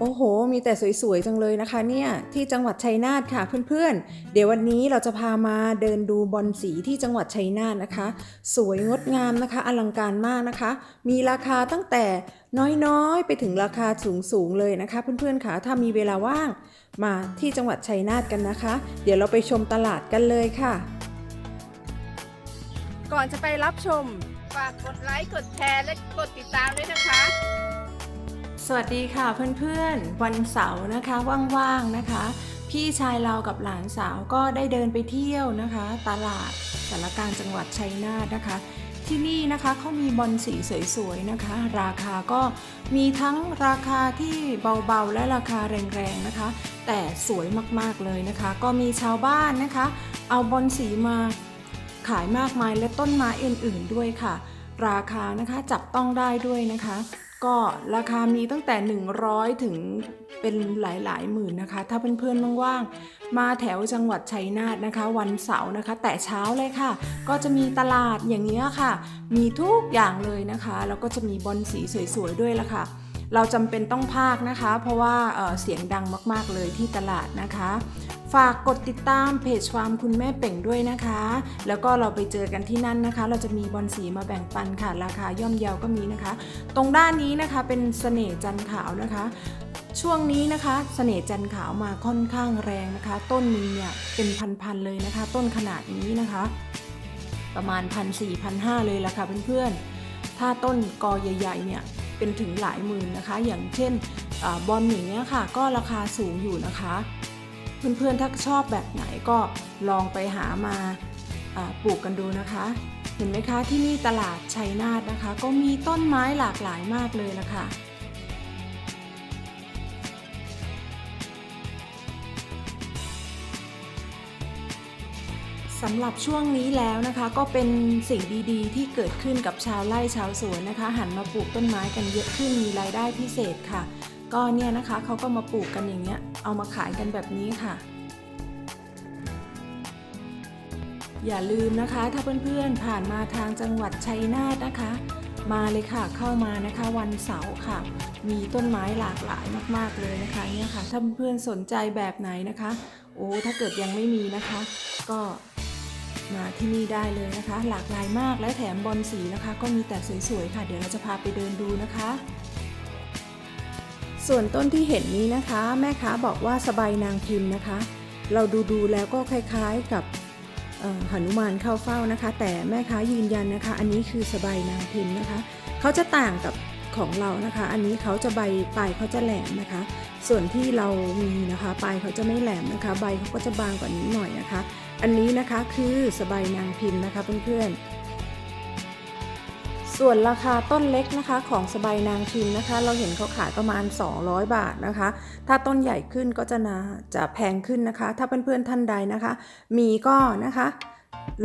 โอ้โห มีแต่สวยๆ จังเลยนะคะเนี่ยที่จังหวัดชัยนาทค่ะเพื่อนๆ เดี๋ยววันนี้เราจะพามาเดินดูบอลสีที่จังหวัดชัยนาทนะคะ สวยงดงามนะคะ อลังการมากนะคะ มีราคาตั้งแต่น้อยๆ ไปถึงราคาสูงๆ เลยนะคะ เพื่อนๆค่ะถ้ามีเวลาว่างมาที่จังหวัดชัยนาทกันนะคะ เดี๋ยวเราไปชมตลาดกันเลยค่ะ ก่อนจะไปรับชม ฝากกดไลค์กดแชร์และกดติดตามด้วยนะคะ สวัสดีค่ะเพื่อนๆ วันเสาร์นะคะว่างๆนะคะ พี่ชายเรากับหลานสาวก็ได้เดินไปเที่ยวนะคะ ตลาดสารการจังหวัดชัยนาทนะคะ ที่นี่นะคะเขามีบอลสีสวยๆนะคะ ราคาก็มีทั้งราคาที่เบาๆ และราคาแรงๆนะคะ แต่สวยมากๆเลยนะคะ ก็มีชาวบ้านนะคะ เอาบอลสีมาขายมากมายและต้นไม้อื่นๆด้วยค่ะ ราคานะคะจับต้องได้ด้วยนะคะ ก็ราคามีตั้งแต่ 100 ถึงเป็นหลายๆ หมื่นนะคะ ถ้าเพื่อนๆว่างๆ มาแถวจังหวัดชัยนาทนะคะ วันเสาร์นะคะ แต่เช้าเลยค่ะ ก็จะมีตลาดอย่างนี้ยค่ะ มีทุกอย่างเลยนะคะ แล้วก็จะมีบอลสีสวยๆ ด้วยละค่ะ เราจำเป็นต้องพากนะคะ เพราะว่าเเสียงดังมากๆเลยที่ตลาดนะคะ ฝากกดติดตามเพจฟาร์มคุณแม่เป่งด้วยนะคะ แล้วก็เราไปเจอกันที่นั่นนะคะ เราจะมีบอลสีมาแบ่งปันค่ะ ราคาย่อมเยาวก็มีนะคะ ตรงด้านนี้นะคะเป็นเสน่ห์จันขาวนะคะ ช่วงนี้นะคะเสน่ห์จันขาวมาค่อนข้างแรงนะคะ ต้นนึงเนี่ยเป็นพันๆเลยนะคะ ต้นขนาดนี้นะคะ ประมาณพันสี่พันห้าเลยละค่ะเพื่อนๆ ถ้าต้นกอใหญ่ๆเนี่ยเป็นถึงหลายหมื่นนะคะ อย่างเช่นอบอลอย่างเงี้ยค่ะ ก็ราคาสูงอยู่นะคะ เพื่อนๆถ้าชอบแบบไหนก็ลองไปหามาปลูกกันดูนะคะ เห็นไหมคะที่นี่ตลาดชัยนาทนะคะ ก็มีต้นไม้หลากหลายมากเลยละค่ะ สำหรับช่วงนี้แล้วนะคะก็เป็นสิ่งดีๆ ที่เกิดขึ้นกับชาวไร่ชาวสวนนะคะ หันมาปลูกต้นไม้กันเยอะขึ้นมีรายได้พิเศษค่ะ ก็เนี่ยนะคะเขาก็มาปลูกกันอย่างเงี้ยเอามาขายกันแบบนี้ค่ะ อย่าลืมนะคะ ถ้าเพื่อนๆผ่านมาทางจังหวัดชัยนาทนะคะ มาเลยค่ะเข้ามานะคะวันเสาร์ค่ะ มีต้นไม้หลากหลายมากๆเลยนะคะเนี่ยค่ะถ้าเพื่อนๆสนใจแบบไหนนะคะ โอ้ถ้าเกิดยังไม่มีนะคะ ก็ มาที่นี่ได้เลยนะคะ หลากหลายมากและแถมบอลสีนะคะ ก็มีแต่สวยๆค่ะ เดี๋ยวเราจะพาไปเดินดูนะคะ ส่วนต้นที่เห็นนี้นะคะ แม่ค้าบอกว่าสบายนางพิมพ์นะคะ เราดูดูๆแล้วก็คล้ายๆกับหนุมานเข้าเฝ้านะคะ แต่แม่ค้ายืนยันนะคะ อันนี้คือสบายนางพิมพ์นะคะ เขาจะต่างกับของเรานะคะ อันนี้เขาจะใบปลายเขาจะแหลมนะคะ ส่วนที่เรามีนะคะ ปลายเขาจะไม่แหลมนะคะ ใบเขาก็จะบางกว่านี้หน่อยนะคะ อันนี้นะคะคือสบายนางพิมพ์นะคะเพื่อนๆ ส่วนราคาต้นเล็กนะคะของสบายนางพิมพ์นะคะ เราเห็นเขาขายประมาณ 200 บาทนะคะ ถ้าต้นใหญ่ขึ้นก็จะนาจะแพงขึ้นนะคะ ถ้าเพื่อนๆท่านใดนะคะ มีก็นะคะ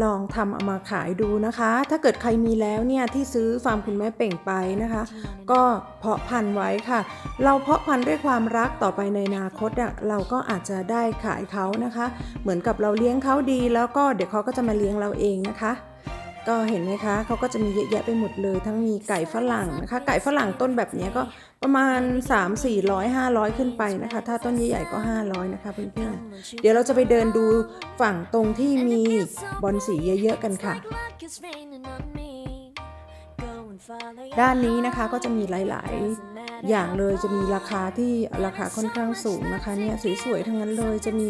ลองทำเอามาขายดูนะคะ ถ้าเกิดใครมีแล้วเนี่ยที่ซื้อฟาร์มคุณแม่เป่งไปนะคะ ก็เพาะพันธุ์ไว้ค่ะ เราเพาะพันธุ์ด้วยความรักต่อไปในอนาคตอะเราก็อาจจะได้ขายเขานะคะ เหมือนกับเราเลี้ยงเขาดี แล้วก็เดี๋ยวเขาก็จะมาเลี้ยงเราเองนะคะ ก็เห็นไหมคะเขาก็จะมีเยอะแยะไปหมดเลย ทั้งมีไก่ฝรั่งนะคะ ไก่ฝรั่งต้นแบบนี้ก็ประมาณ 3 400 500 ขึ้นไปนะคะ ถ้าต้นใหญ่ๆก็ 500 นะคะเพื่อนๆเดี๋ยวเราจะไปเดินดูฝั่งตรงที่มีบอลสีเยอะๆกันค่ะ ด้านนี้นะคะก็จะมีหลายๆ อย่างเลยจะมีราคาที่ราคาค่อนข้างสูงนะคะเนี่ยสวยๆทั้งนั้นเลยจะมี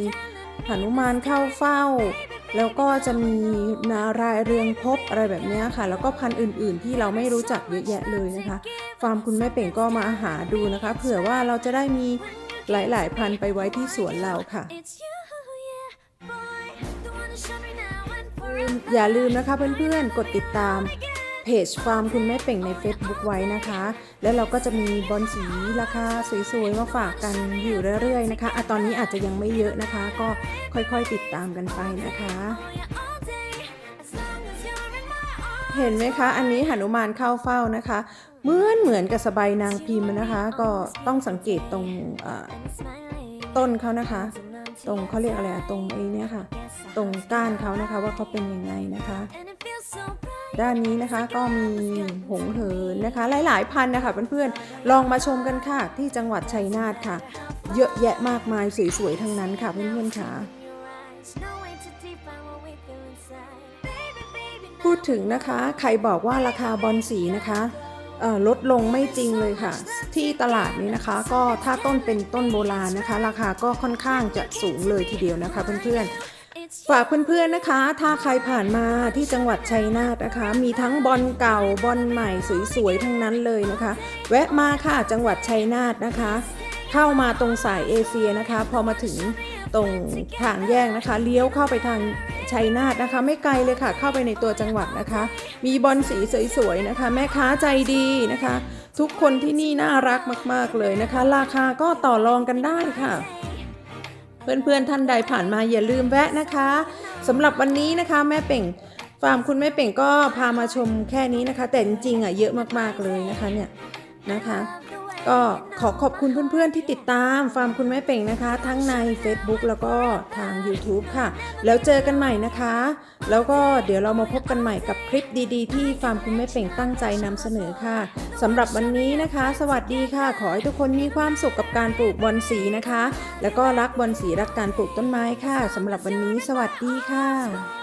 หนุมานเข้าเฝ้า แล้วก็จะมีนารายณ์เรืองภพบอะไรแบบเนี้ยค่ะ แล้วก็พันธุ์อื่น ๆ ที่เราไม่รู้จักเยอะแยะเลยนะคะ ฟาร์มคุณแม่เป่งก็มาหาดูนะคะ เผื่อว่าเราจะได้มีหลาย ๆ พันธุ์ไปไว้ที่สวนเราค่ะอย่าลืมนะคะเพื่อน ๆ กดติดตาม เพจฟาร์มคุณแม่เป่งใน Facebook ไว้นะคะ แล้วเราก็จะมีบอลสีราคาสวยๆมาฝากกันอยู่เรื่อยๆนะคะอะตอนนี้อาจจะยังไม่เยอะนะคะ ก็ค่อยๆติดตามกันไปนะคะ เห็นไหมคะ อันนี้หนุมานเข้าเฝ้านะคะเหมือนเหมือนกับสบายนางพิมพ์นะคะ ก็ต้องสังเกตตรงต้นเขานะคะ ตรงเขาเรียกอะไรตรงไอ้นี่ค่ะ ตรงก้านเขานะคะว่าเขาเป็นยังไงนะคะ And it feels so bright ด้านนี้นะคะก็มีหงเหินนะคะ หลายๆ พันธุ์นะคะเพื่อนๆลองมาชมกันค่ะ ที่จังหวัดชัยนาทค่ะ เยอะแยะมากมายสวยๆทั้งนั้นค่ะเพื่อนๆค่ะพูดถึงนะคะ ใครบอกว่าราคาบอลสีนะคะเอ่อลดลงไม่จริงเลยค่ะ ที่ตลาดนี้นะคะก็ถ้าต้นเป็นต้นโบราณนะคะ ราคาก็ค่อนข้างจะสูงเลยทีเดียวนะคะเพื่อนๆ ฝากเพื่อนๆนะคะ ถ้าใครผ่านมาที่จังหวัดชัยนาทนะคะ มีทั้งบอลเก่าบอลใหม่สวยๆทั้งนั้นเลยนะคะ แวะมาค่ะจังหวัดชัยนาทนะคะ เข้ามาตรงสายเอเชียนะคะ พอมาถึงตรงทางแยกนะคะ เลี้ยวเข้าไปทางชัยนาทนะคะ ไม่ไกลเลยค่ะ เข้าไปในตัวจังหวัดนะคะ มีบอลสีสวยๆนะคะ แม่ค้าใจดีนะคะ ทุกคนที่นี่น่ารักมาก ๆเลยนะคะ ราคาก็ต่อรองกันได้ค่ะ เพื่อนๆท่านใดผ่านมาอย่าลืมแวะนะคะสำหรับวันนี้นะคะแม่เป่งฟาร์มคุณแม่เป่งก็พามาชมแค่นี้นะคะ แต่จริงๆอะเยอะมากๆเลยนะคะเนี่ยนะคะ ก็ขอขอบคุณเพื่อนๆที่ติดตามฟาร์มคุณแม่เป่งนะคะ ทั้งใน Facebook แล้วก็ทาง YouTube ค่ะ แล้วเจอกันใหม่นะคะ แล้วก็เดี๋ยวเรามาพบกันใหม่กับคลิปดีๆ ที่ฟาร์มคุณแม่เป่งตั้งใจนำเสนอค่ะสำหรับวันนี้นะคะ สวัสดีค่ะ ขอให้ทุกคนมีความสุขกับการปลูกบอนสีนะคะ แล้วก็รักบอนสีรักการปลูกต้นไม้ค่ะสำหรับวันนี้ สวัสดีค่ะ